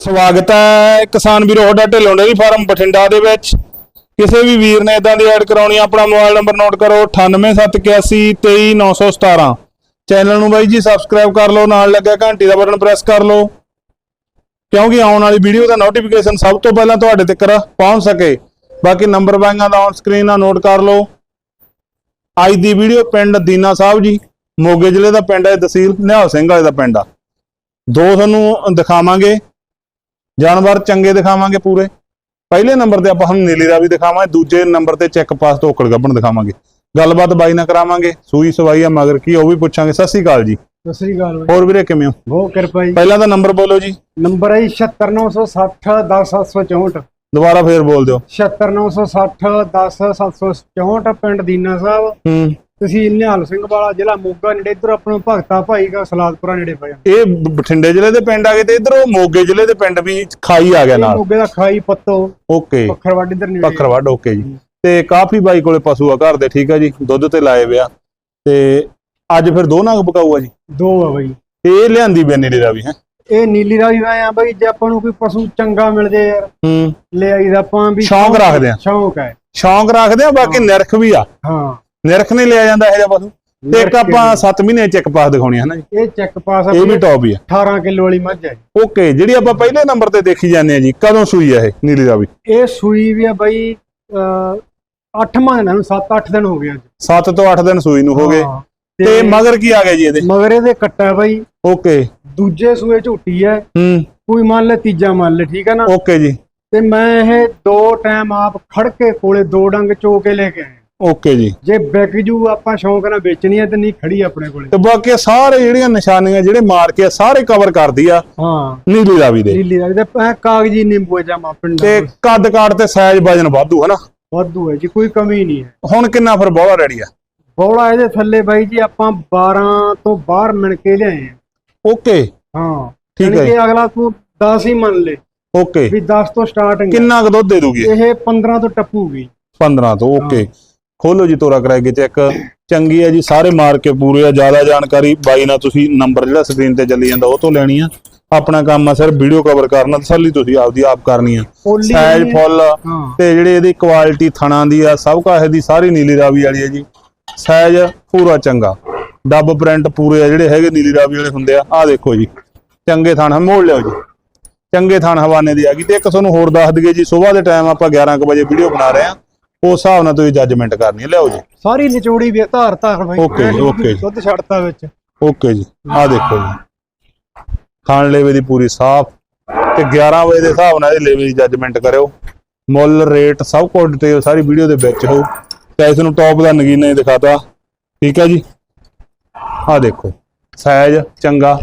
ਸਵਾਗਤ ਹੈ ਕਿਸਾਨ ਵੀਰੋ, ਤੁਹਾਡਾ ਢਿੱਲੋਂ ਡੇਅਰੀ ਫਾਰਮ ਬਠਿੰਡਾ ਦੇ ਵਿੱਚ। ਕਿਸੇ ਵੀ ਵੀਰ ਨੇ ਇਦਾਂ ਦੀ ਐਡ ਕਰਾਉਣੀ ਆਪਣਾ ਮੋਬਾਈਲ ਨੰਬਰ ਨੋਟ ਕਰੋ 9871823917 ਚੈਨਲ ਨੂੰ ਬਾਈ ਜੀ ਸਬਸਕ੍ਰਾਈਬ ਕਰ ਲਓ, ਨਾਲ ਲੱਗਿਆ ਘੰਟੀ ਦਾ ਬਟਨ ਪ੍ਰੈਸ ਕਰ ਲਓ। ਕਿਉਂਕਿ ਆਉਣ ਵਾਲੀ ਵੀਡੀਓ ਦਾ ਨੋਟੀਫਿਕੇਸ਼ਨ ਸਭ ਤੋਂ ਪਹਿਲਾਂ ਤੁਹਾਡੇ ਤੱਕ ਪਹੁੰਚ ਸਕੇ। ਬਾਕੀ ਨੰਬਰ ਬਾਈਆਂ ਦਾ ਔਨ ਸਕਰੀਨ ਆ ਨੋਟ ਕਰ ਲਓ। ਅੱਜ ਦੀ ਵੀਡੀਓ ਪਿੰਡ ਦੀਨਾ ਸਾਹਿਬ ਜੀ, ਮੋਗੇ ਜ਼ਿਲ੍ਹੇ ਦਾ ਪਿੰਡ ਹੈ, ਤਹਿਸੀਲ ਨਿਹਾਲ ਸਿੰਘ ਵਾਲੇ ਦਾ ਪਿੰਡ ਆ। ਦੋ ਤੁਹਾਨੂੰ ਦਿਖਾਵਾਂਗੇ। ਜਾਨਵਰ ਚੰਗੇ ਦਿਖਾਵਾਂਗੇ ਪੂਰੇ। ਪਹਿਲੇ ਨੰਬਰ ਤੇ ਆਪਾਂ ਹੁਣ ਨੀਲੀ ਰਾਵੀ ਦਿਖਾਵਾਂਗੇ ਦੂਜੇ ਨੰਬਰ ਤੇ ਚੈੱਕ ਪਾਸ ਤੋਂ ਔਕੜ ਗੱਭਣ ਦਿਖਾਵਾਂਗੇ। ਗੱਲਬਾਤ ਬਾਈ ਨਾਲ ਕਰਾਵਾਂਗੇ ਸੂਈ ਸਵਾਈ ਆ ਮਗਰ ਕੀ ਉਹ ਵੀ ਪੁੱਛਾਂਗੇ। ਸਤਿ ਸ੍ਰੀ ਅਕਾਲ ਜੀ। ਸਤਿ ਸ੍ਰੀ ਅਕਾਲ ਬਾਈ। ਹੋਰ ਵੀਰੇ ਕਿਵੇਂ ਹੋ? ਬਹੁਤ ਕਿਰਪਾ ਜੀ। ਪਹਿਲਾਂ ਤਾਂ ਨੰਬਰ ਬੋਲੋ ਜੀ। ਨੰਬਰ ਹੈ 76960 10764 ਦੁਬਾਰਾ ਫੇਰ ਬੋਲ ਦਿਓ। 76960 10764 ਪਿੰਡ ਦੀਨਾ ਸਾਹਿਬ। ਹੂੰ। ਤਹਿਸੀਲ ਨਿਹਾਲ ਸਿੰਘ ਵਾਲਾ ਜ਼ਿਲ੍ਹਾ ਮੋਗਾ ਨੇੜੇ ਇਧਰ ਆਪਣਾ ਭਗਤਾ ਭਾਈ ਦਾ ਸਲਾਦਪੁਰਾ ਨੇੜੇ ਪਿਆ ਇਹ ਬਠਿੰਡੇ ਜ਼ਿਲ੍ਹੇ ਦੇ ਪਿੰਡ ਆ ਗਏ ਤੇ ਇਧਰੋਂ ਮੋਗੇ ਜ਼ਿਲ੍ਹੇ ਦੇ ਪਿੰਡ ਵੀ ਖਾਈ ਆ ਗਿਆ ਇਹ ਨਾਲ। ਮੋਗੇ ਦਾ ਖਾਈ ਪੱਤੋ ਓਕੇ। ਪੱਖਰਵਾੜ ਇਧਰ ਨੇੜੇ। ਪੱਖਰਵੱਡ ਓਕੇ ਜੀ। ਤੇ ਕਾਫੀ ਬਾਈ ਕੋਲੇ ਪਸ਼ੂ ਆ ਘਰ ਦੇ ਠੀਕ ਆ ਜੀ? ਦੁੱਧ ਤੇ ਲਾਏ ਵਿਆ ਤੇ ਅੱਜ ਫਿਰ ਦੋ ਨਗ ਬਕਾਊ ਆ ਜੀ? ਦੋ ਆ ਬਾਈ। ਤੇ ਇਹ ਲਿਆਂਦੀ ਵੀ ਨੀਲੀ ਰਾਵੀ ਹੈ? ਇਹ ਨੀਲੀ ਰਾਵੀ ਮੈਂ ਆ ਬਾਈ ਜੇ ਆਪਾਂ ਨੂੰ ਕੋਈ ਪਸ਼ੂ ਚੰਗਾ ਮਿਲ ਜੇ ਯਾਰ। ਹੂੰ। ਲੈ ਆਈਦਾ ਆਪਾਂ ਵੀ ਸ਼ੌਂਕ ਰੱਖਦੇ ਆ। ਸ਼ੌਂਕ ਹੈ। ਸ਼ੌਂਕ ਰੱਖਦੇ ਆ ਬਾਕੀ ਨਿਰਖ ਵੀ ਆ। ਹਾਂ। ਨਿਰਖ ਨਹੀਂ ਲਿਆ ਜਾਂਦਾ ਇਹ ਜਿਹਾ ਪਸ਼ੂ। ਤੇ ਇੱਕ ਆਪਾਂ 7 ਮਹੀਨੇ ਚੈੱਕ ਪਾਸ ਦਿਖਾਉਣੀ ਹੈ ਨਾ ਜੀ। ਇਹ ਚੈੱਕ ਪਾਸ ਇਹ ਵੀ ਟੌਪ ਹੀ ਆ। 18 ਕਿਲੋ ਵਾਲੀ ਮੱਝ ਹੈ ਓਕੇ ਜਿਹੜੀ ਆਪਾਂ ਪਹਿਲੇ ਨੰਬਰ ਤੇ ਦੇਖੀ ਜਾਂਦੇ ਆ ਜੀ ਕਦੋਂ ਸੂਈ ਆ ਇਹ ਨੀਲੀ ਰਾਵੀ? ਇਹ ਸੂਈ ਵੀ ਆ ਬਾਈ 8 ਮਹੀਨਿਆਂ ਨੂੰ 7-8 ਦਿਨ ਹੋ ਗਏ ਅੱਜ 7 ਤੋਂ 8 ਦਿਨ ਸੂਈ ਨੂੰ ਹੋ ਗਏ। ਤੇ ਮਗਰ ਕੀ ਆ ਗਿਆ ਜੀ ਇਹਦੇ? ਮਗਰ ਇਹਦੇ ਕੱਟਾ ਬਾਈ। ਓਕੇ ਦੂਜੇ ਸੂਏ ਝੋਟੀ ਹੈ। ਹੂੰ। ਕੋਈ ਮੰਨ ਲੈ ਤੀਜਾ ਮੰਨ ਲੈ ਠੀਕ ਹੈ ਨਾ? ਓਕੇ ਜੀ। ਤੇ ਮੈਂ ਇਹ ਦੋ ਟਾਈਮ ਆਪ ਖੜ ਕੇ ਕੋਲੇ ਦੋ ਡੰਗ ਚੋ ਕੇ ਲੈ ਕੇ ਆਇਆ। ਓਕੇ ਜੀ। ਜੇ ਵਿਕ ਜੂ ਆਪਾਂ ਸ਼ੌਂਕ ਨਾਲ ਵੇਚਣੀ ਹੈ ਤੇ ਨਹੀਂ ਖੜੀ ਆਪਣੇ ਕੋਲੇ। ਤੇ ਬਾਕੀ ਸਾਰੇ ਜਿਹੜੀਆਂ ਨਿਸ਼ਾਨੀਆਂ ਜਿਹੜੇ ਮਾਰ ਕੇ ਆ, ਸਾਰੇ ਕਵਰ ਕਰਦੀ ਆ ਹਾਂ। ਨੀਲੀ ਰਾਵੀ ਦੇ। ਲੀਲੀ ਦਾ ਤੇ ਕਾਗਜ਼ੀ ਨਿੰਬੂ ਜਾਮਾ ਪਿੰਡ ਤੇ ਕੱਦ ਕਾਟ ਤੇ ਸਾਈਜ਼ ਵਜਨ ਵਾਧੂ ਹੈ ਨਾ। ਵਾਧੂ ਹੈ ਜੀ ਕੋਈ ਕਮੀ ਨਹੀਂ ਹੈ। ਹੁਣ ਕਿੰਨਾ ਫਿਰ ਬੋਲਾ ਰੈਡੀ ਆ? ਬੋਲਾ ਇਹਦੇ ਥੱਲੇ ਬਾਈ ਜੀ ਆਪਾਂ 12 ਤੋਂ ਬਾਹਰ ਮਿਣ ਕੇ ਲਿਆਏ ਆ। ਓਕੇ। ਹਾਂ। ਠੀਕ ਯਾਨੀ ਹੈ ਕਿ ਅਗਲਾ ਤੂੰ 10 ਹੀ ਮੰਨ ਲੈ ਓਕੇ। ਵੀ 10 ਤੋਂ ਸਟਾਰਟਿੰਗ ਕਿੰਨਾ ਕੁ ਦੁੱਧ ਦੇ ਦੂਗੀ? ਇਹ? 15 ਤੋਂ ਟੱਪੂਗੀ। 15 ਤੋਂ ਓਕੇ। ਖੋਲੋ ਜੀ ਤੋਰਾ ਕਰਾਏਗੇ ਚੈੱਕ ਚੰਗੀ ਹੈ ਜੀ ਸਾਰੇ ਮਾਰ ਕੇ ਪੂਰੇ ਆ। ਜ਼ਿਆਦਾ ਜਾਣਕਾਰੀ ਬਾਈ ਨਾਲ ਤੁਸੀਂ ਨੰਬਰ ਜਿਹੜਾ ਸਕਰੀਨ ਤੇ ਚੱਲੀ ਜਾਂਦਾ ਉਹ ਤੋਂ ਲੈਣੀ ਆ। ਆਪਣਾ ਕੰਮ ਆ ਸਿਰਫ ਵੀਡੀਓ ਕਵਰ ਕਰਨਾ ਤਸੱਲੀ ਤੁਸੀਂ ਆਪਦੀ ਆਪ ਕਰਨੀ ਆ। ਸਾਈਜ਼ ਫੁੱਲ ਤੇ ਜਿਹੜੀ ਇਹਦੀ ਕੁਆਲਿਟੀ ਥਣਾ ਦੀ ਆ ਸਭ ਕਾਹ ਦੀ ਸਾਰੀ ਨੀਲੀ ਰਾਵੀ ਵਾਲੀ ਹੈ ਜੀ। ਸਾਈਜ਼ ਪੂਰਾ ਚੰਗਾ। ਡੱਬ ਪ੍ਰਿੰਟ ਪੂਰੇ ਆ ਜਿਹੜੇ ਹੈਗੇ ਨੀਲੀ ਰਾਵੀ ਵਾਲੇ ਹੁੰਦੇ ਆ ਆਹ ਦੇਖੋ ਜੀ। ਚੰਗੇ ਥਣ ਮੋੜ ਲਿਓ ਜੀ। ਚੰਗੇ ਥਣ ਹਵਾਨੇ ਦੀ ਆ ਗਈ ਤੇ ਇੱਕ ਤੁਹਾਨੂੰ ਹੋਰ ਦੱਸ ਦਈਏ ਜੀ ਸਵੇਰ ਦੇ ਟਾਈਮ ਆਪਾਂ 11 ਕੁ ਵਜੇ ਵੀਡੀਓ ਬਣਾ ਰਹੇ ਆ। ਉਸ ਹਿਸਾਬ ਨਾਲ ਤੁਸੀਂ ਜੱਜਮੈਂਟ ਕਰਨੀ ਹੈ ਲਿਆਓ ਜੀ। ਸਾਰੀ ਨਿਚੋੜੀ ਵੀ ਆ, ਧਾਰ ਧਾਰ ਬਾਈ। ਓਕੇ ਜੀ, ਓਕੇ ਜੀ। ਦੁੱਧ ਛੱਡਤਾ ਵਿੱਚ। ਓਕੇ ਜੀ ਆਹ ਦੇਖੋ ਜੀ। ਖਾਣ ਲੇਵੇ ਦੀ ਪੂਰੀ ਸਾਫ਼ ਤੇ 11 ਵਜੇ ਦੇ ਹਿਸਾਬ ਨਾਲ ਇਹ ਲੇਵੇ ਦੀ ਜੱਜਮੈਂਟ ਕਰਿਓ। ਮੁੱਲ ਰੇਟ ਸਭ ਕੁਝ ਡਿਟੇਲ ਸਾਰੀ ਵੀਡੀਓ ਦੇ ਵਿੱਚ ਹੋ ਤੇ ਇਸ ਨੂੰ ਟੌਪ ਦਾ ਨਗੀਨਾ ਹੀ ਦਿਖਾਤਾ। ਠੀਕ ਹੈ ਜੀ? ਆਹ ਦੇਖੋ ਸਾਈਜ਼ ਚੰਗਾ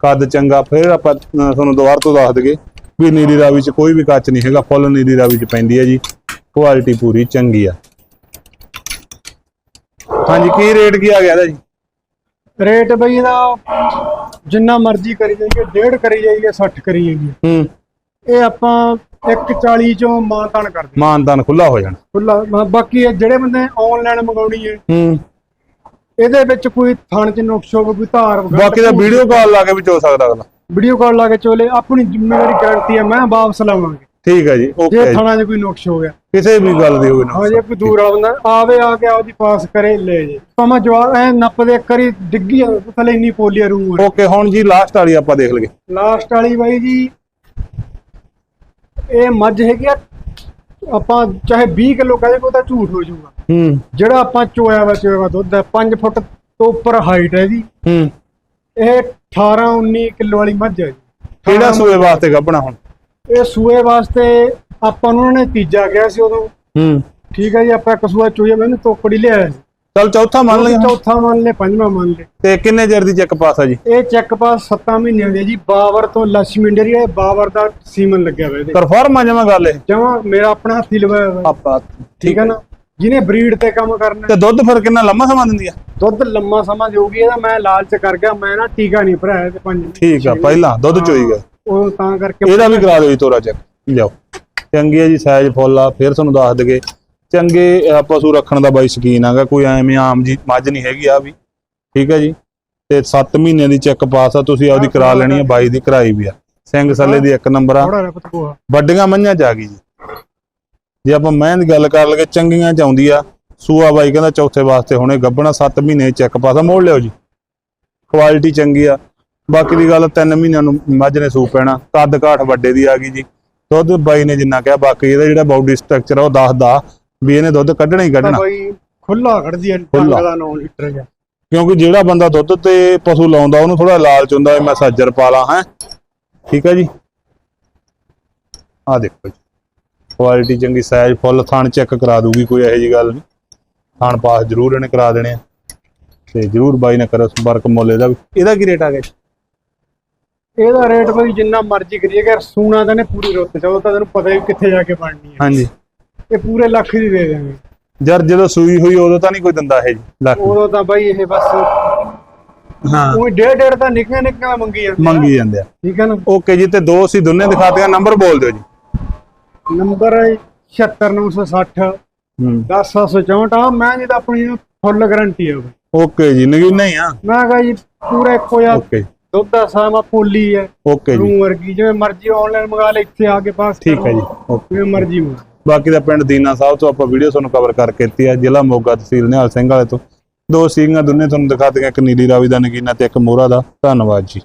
ਕੱਦ ਚੰਗਾ। ਫਿਰ ਆਪਾਂ ਅਹ, ਤੁਹਾਨੂੰ ਦੁਬਾਰਾ ਤੋਂ ਦੱਸ ਦਈਏ ਵੀ ਨੀਲੀ ਰਾਵੀ ਚ ਕੋਈ ਵੀ ਕੱਚ ਨਹੀਂ ਹੈਗਾ ਫੁੱਲ ਨੀਲੀ ਰਾਵੀ ਚ ਪੈਂਦੀ ਹੈ ਜੀ। ਕੁਆਲਿਟੀ ਪੂਰੀ ਚੰਗੀ ਆ। ਹਾਂਜੀ ਕੀ ਰੇਟ ਕੀ ਆ ਗਿਆ ਇਹਦਾ ਜੀ? ਰੇਟ ਬਈ ਇਹਦਾ ਜਿੰਨਾ ਮਰਜ਼ੀ ਕਰੀ ਜਾਈਏ ਡੇਢ ਕਰੀ ਜਾਈਏ 60 ਕਰੀ ਜਾਈਏ। ਹੂੰ। ਇਹ ਆਪਾਂ 140 ਚੋਂ ਮਾਨਤਾਨ ਕਰਦੇ ਮਾਨਦਾਨ ਖੁੱਲਾ ਹੋ ਜਾਣਾ। ਖੁੱਲਾ ਬਾਕੀ ਇਹ ਜਿਹੜੇ ਬੰਦੇ ਆਨਲਾਈਨ ਮੰਗਾਉਣੀ ਹੈ ਹੂੰ। ਇਹਦੇ ਵਿੱਚ ਕੋਈ ਥਣ ਚ ਨੁਕਸ ਹੋਵੇ ਕੋਈ ਧਾਰ ਬਾਕੀ ਦਾ ਵੀਡੀਓ ਕਾਲ ਲਾ ਕੇ ਵੀ ਚੋ ਸਕਦਾ ਅਗਲਾ। ਵੀਡੀਓ ਕਾਲ ਲਾ ਕੇ ਚੋਲੇ ਆਪਣੀ ਜ਼ਿੰਮੇਵਾਰੀ ਗਾਰੰਟੀ ਹੈ ਮੈਂ ਵਾਪਸ ਲਾਵਾਂਗੇ। ਠੀਕ ਹੈ ਜੀ ਜੇ ਓਕੇ ਥਾਣਾ 'ਚ ਕੋਈ ਨੁਕਸ ਹੋ ਗਿਆ। ਕਿਸੇ ਵੀ ਗੱਲ ਦੀ ਹੋਵੇ ਹਾਂ ਨਾ ਜੇ ਕੋਈ ਦੂਰ ਬੰਦਾ ਆਵੇ ਆ ਕੇ ਆਪਦੀ ਪਾਸ ਕਰੇ ਲੈ ਜੇ। ਭਾਵੇਂ ਜਵਾਬ ਐ ਨੱਪ ਦੇ ਕਰੀ ਡਿੱਗੀ ਆ ਥੱਲੇ ਇੰਨੀ ਪੋਲੀਆ ਰੂ ਓਕੇ ਹੁਣ ਜੀ ਲਾਸਟ ਵਾਲੀ ਆਪਾਂ ਦੇਖ ਲਈਏ। ਲਾਸਟ ਵਾਲੀ ਬਾਈ ਜੀ ਇਹ ਮੱਝ ਹੈਗੀ ਆ ਆਪਾਂ ਚਾਹੇ 20 ਕਿਲੋ ਕਹਦੇ ਕੋ ਤਾਂ ਝੂਠ ਹੋ ਜਾਊਗਾ। ਹੂੰ। ਜਿਹੜਾ ਆਪਾਂ ਚੋਇਆ ਵਾ ਚੋਇਆ ਵਾ ਦੁੱਧ ਹੈ 5 ਫੁੱਟ ਤੋਂ ਉੱਪਰ ਹਾਈਟ ਹੈ ਜੀ। ਹੂੰ। ਇਹ 18 19 ਕਿਲੋ ਵਾਲੀ ਮੱਝ ਹੈ ਜੀ। ਕਿਹੜਾ ਸੂਏ ਵਾਸਤੇ ਗੱਭਣਾ ਹੁਣ? ਇਹ ਸੂਏ ਵਾਸਤੇ ਆਪਾਂ ਨੂੰ ਉਹਨਾਂ ਨੇ ਤੀਜਾ ਗਿਆ ਸੀ ਉਦੋਂ। ਹੂੰ। ਠੀਕ ਹੈ ਜੀ ਆਪਾਂ ਇੱਕ ਸੂਆ ਚੋਇਆ ਮੈਨੂੰ ਤੋਕੜੀ ਲਿਆਇਆ ਸੀ ਚਲ ਚੌਥਾ ਮੰਨ ਲਈ ਹੁਣ। ਚੌਥਾ ਮੰਨ ਲੈ ਪੰਜਵਾਂ ਮੰਨ ਲੈ ਤੇ ਕਿੰਨੇ ਚਿਰ ਦੀ ਚੈੱਕ ਪਾਸ ਆ ਜੀ? ਇਹ ਚੈੱਕ ਪਾਸ 7 ਮਹੀਨਿਆਂ ਦੇ ਜੀ। ਬਾਵਰ ਤੋਂ ਲక్ష్ਮੀ ਡੇਰੀ ਹੈ ਬਾਵਰ ਦਾ ਸੀਮਨ ਲੱਗਿਆ ਹੋਇਆ ਇਹਦੇ। ਕਨਫਰਮ ਆ ਜਮਾ ਗੱਲ ਇਹ? ਜਮਾ ਮੇਰਾ ਆਪਣਾ ਹੱਥੀ ਲਵਾਇਆ ਹੋਇਆ। ਆਪਾਂ ਠੀਕ ਹੈ ਨਾ? ਜਿਹਨੇ ਬਰੀਡ ਤੇ ਕੰਮ ਕਰਨਾ। ਤੇ ਦੁੱਧ ਫਿਰ ਕਿੰਨਾ ਲੰਮਾ ਸਮਾਂ ਦਿੰਦੀ ਆ? ਦੁੱਧ ਲੰਮਾ ਸਮਾਂ ਦੇਊਗੀ ਇਹਦਾ ਮੈਂ ਲਾਲਚ ਕਰ ਗਿਆ। ਮੈਂ ਨਾ ਟੀਕਾ ਨਹੀਂ ਭਰਾਇਆ ਤੇ ਪੰਜ ਠੀਕ ਆ ਪਹਿਲਾਂ ਦੁੱਧ ਚੋਈ ਗਿਆ। ਉਹ ਤਾਂ ਕਰਕੇ ਇਹਦਾ ਵੀ ਕਰਾ ਦਿਓ ਜੀ ਤੋਰਾ ਚੈੱਕ। ਲਿਆਓ। ਚੰਗੀ ਹੈ ਜੀ ਸਾਈਜ਼ ਫੁੱਲ ਆ ਫਿਰ ਤੁਹਾਨੂੰ ਦੱਸ ਦਗੇ। ਚੰਗੇ ਪਸ਼ੂ ਰੱਖਣ ਦਾ ਬਾਈ ਸ਼ਕੀਨ ਆਗਾ ਕੋਈ ਐਵੇਂ ਆਮ ਜੀ ਮੱਝ ਨਹੀਂ ਹੈਗੀ ਆ ਵੀ। ਠੀਕ ਹੈ ਜੀ? ਤੇ 7 ਮਹੀਨਿਆਂ ਦੀ ਚੈੱਕ ਪਾਸ ਆ ਤੁਸੀਂ ਆਪਦੀ ਕਰਾ ਲੈਣੀ ਹੈ ਬਾਈ ਦੀ ਕਰਾਈ ਵੀ ਆ। ਸਿੰਘ ਸੱਲੇ ਦੀ ਇੱਕ ਨੰਬਰ ਆ। ਵੱਡੀਆਂ ਮੱਝਾਂ ਚ ਆ ਗਈ ਜੀ। ਜੇ ਆਪਾਂ ਮੈਂ ਦੀ ਗੱਲ ਕਰ ਲਗੇ ਚੰਗੀਆਂ ਚ ਆਉਂਦੀ ਆ। ਸੂਆ ਬਾਈ ਕਹਿੰਦਾ ਚੌਥੇ ਵਾਸਤੇ ਹੁਣੇ ਗੱਬਣਾ 7 ਮਹੀਨੇ ਚੈੱਕ ਪਾਸਾ ਮੋੜ ਲਿਓ ਜੀ। ਕੁਆਲਿਟੀ ਚੰਗੀ ਆ। ਬਾਕੀ ਦੀ ਗੱਲ 3 ਮਹੀਨਿਆਂ ਨੂੰ ਮੱਝ ਨੇ ਸੂ ਪੈਣਾ ਕੱਦ ਕਾਠ ਵੱਡੇ ਦੀ ਆ ਗਈ ਜੀ। ਦੁੱਧ ਬਾਈ ਨੇ ਜਿੰਨਾ ਕਿਹਾ ਬਾਕੀ ਇਹਦਾ ਜਿਹੜਾ ਬਾਡੀ ਸਟਰਕਚਰ ਆ ਉਹ ਦੱਸਦਾ ਵੀ ਇਹਨੇ ਦੁੱਧ ਕੱਢਣਾ ਹੀ ਕੱਢਣਾ। ਬਾਈ ਖੁੱਲਾ ਖੜਦੀ ਹੈ। ਟੰਗ ਦਾ 9 ਲੀਟਰ ਜਾਂ ਕਿਉਂਕਿ ਜਿਹੜਾ ਬੰਦਾ ਦੁੱਧ ਤੇ ਪਸ਼ੂ ਲਾਉਂਦਾ ਉਹਨੂੰ ਥੋੜਾ ਲਾਲਚ ਹੁੰਦਾ ਮੈਂ ਸਾਜਰ ਪਾ ਲਾਂ ਹੈ। ਠੀਕ ਹੈ ਜੀ? ਆ ਦੇਖੋ ਜੀ। ਕੁਆਲਿਟੀ ਚੰਗੀ ਸਾਈਜ਼ ਫੁੱਲ ਥਣ ਚੈੱਕ ਕਰਾ ਦੂਗੀ ਕੋਈ ਇਹੋ ਜੀ ਗੱਲ ਨਹੀਂ। ਥਣ ਪਾਸ ਜ਼ਰੂਰ ਇਹਨੇ ਕਰਾ ਦੇਣੇ ਤੇ ਜ਼ਰੂਰ ਬਾਈ ਨੇ ਕਰੋ ਸੰਪਰਕ ਮੁੱਲ ਇਹਦਾ ਇਹਦਾ ਕੀ ਰੇਟ ਆ ਗਿਆ? ਇਹਦਾ ਰੇਟ ਬਾਈ ਜਿੰਨਾ ਮਰਜ਼ੀ ਕਰੀਏ ਕਿ ਸੂਣਾ ਤਾਂ ਨੇ ਪੂਰੀ ਰੁੱਤ ਚ ਉਹ ਤਾਂ ਤੈਨੂੰ ਪਤਾ ਹੀ ਕਿੱਥੇ ਜਾ ਕੇ ਬਣਨੀ ਹੈ। ਹਾਂਜੀ। ਇਹ ਪੂਰੇ ਲੱਖ ਦੀ ਦੇ ਦੇਵਾਂਗੇ ਜਰ ਜਦੋਂ ਸੂਈ ਹੋਈ ਉਦੋਂ ਤਾਂ ਨਹੀਂ ਕੋਈ ਦਿੰਦਾ ਇਹ ਜੀ ਲੱਖ। ਉਦੋਂ ਤਾਂ ਬਾਈ ਇਹ ਬਸ ਹਾਂ। ਉਹ ਡੇਢ ਡੇਢ ਤਾਂ ਨਿੱਕੀਆਂ ਨਿੱਕੀਆਂ ਮੰਗੀ ਜਾਂਦੇ ਆ। ਮੰਗੀ ਜਾਂਦੇ ਆ। ਠੀਕ ਹੈ ਨਾ? ਓਕੇ ਜੀ ਤੇ ਦੋ ਅਸੀਂ ਦੋਨੇ ਦਿਖਾਤੀਆਂ ਨੰਬਰ ਬੋਲ ਦਿਓ ਜੀ। ਨੰਬਰ 76960 ਹੂੰ। 10764 ਆ ਮੈਂ ਜੀ ਤਾਂ ਆਪਣੀ ਫੁੱਲ ਗਾਰੰਟੀ ਹੈ ਓਕੇ ਜੀ ਨਗੀਨਾ ਹੀ ਆ। ਮੈਂ ਕਹਾਂ ਜੀ ਪੂਰਾ ਇੱਕੋ ਜਿਹਾ ਓਕੇ। ਦੁੱਧ ਸਾਮਾ ਪੋਲੀ ਹੈ। ਓਕੇ ਜੀ। ਰੂ ਵਰਗੀ ਜਿਵੇਂ ਮਰਜ਼ੀ ਆਨਲਾਈਨ ਮੰਗਾ ਲੈ ਇੱਥੇ ਆ ਕੇ ਪਾਸ ਠੀਕ ਹੈ ਜੀ ਓਕੇ ਜਿਵੇਂ ਮਰਜ਼ੀ ਮੰਗਾ। ਬਾਕੀ ਦਾ ਪਿੰਡ ਦੀਨਾ ਸਾਹਿਬ ਤੋਂ ਆਪਾਂ ਵੀਡੀਓ ਤੁਹਾਨੂੰ ਕਵਰ ਕਰਕੇ ਦਿੱਤੀ ਆ ਜ਼ਿਲ੍ਹਾ ਮੋਗਾ ਤਹਿਸੀਲ ਨਿਹਾਲ ਸਿੰਘ ਵਾਲੇ ਤੋਂ। ਦੋ ਸੀਗੀਆਂ ਦੋਨੇ ਤੁਹਾਨੂੰ ਦਿਖਾ ਦਿੱਤੀਆਂ ਇੱਕ ਨੀਲੀ ਰਾਵੀ ਦਾ ਨਗੀਨਾ ਤੇ ਇੱਕ ਮੋਹਰਾ ਦਾ। ਧੰਨਵਾਦ ਜੀ।